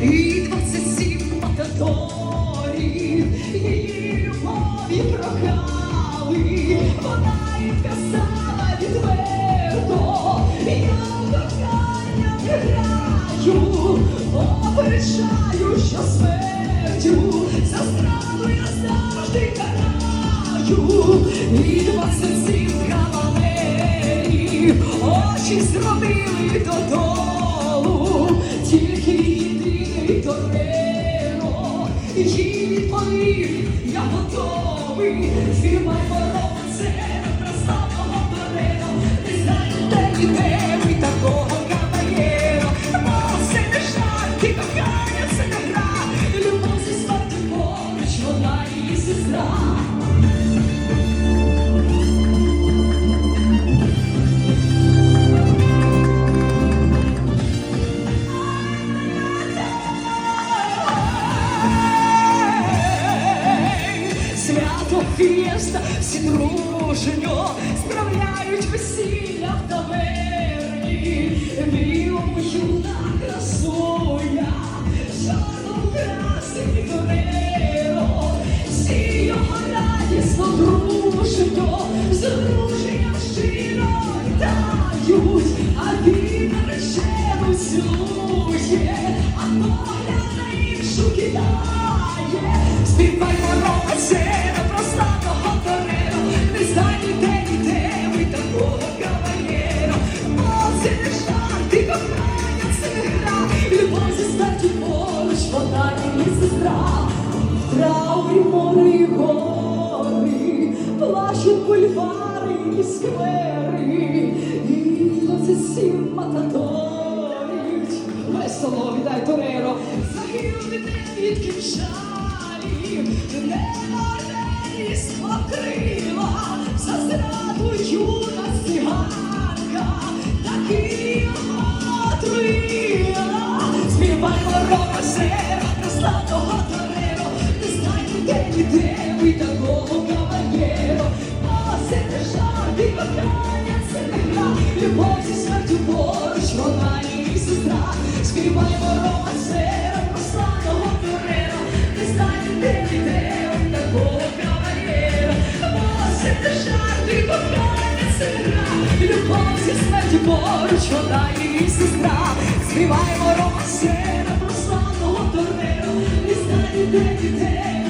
і двадцять сім матадорів, її любові прохали, вона й казала відверто, я кохання граю, оперечаю, що смертю, за страну я завжди караю, і двадцять сім кавалерів, очі зробили додому. Їй відповів, я готовий, Знімай морози, прославного Тореро, не знаю, де ніде ви такого каваєро, Бо любов зі смертю поруч, її сестра. Фієста, всі дружньо справляють весілля в таверні, білому юна красуня, жодом красний тореро, всі його радісно дружньо, з дружням щиро вітають, а він наречену цілує, а погляд на іншу кидає. Її сестра. Траурі море і гори, плачуть бульвари і сквери, і це сім матадорів. Весело віддай Тореро, загинути не від кінжалів, небо ріс покрила, за зраду юна циганка, таки його отруїла. Співай ворога сера, любов зі смертю поруч, вона її сестра. Співай ворога сера, прославного Тореро, не знай ніде, ніде ви такого не і сестра. Співай ворога сера, прославного не знай ніде, ніде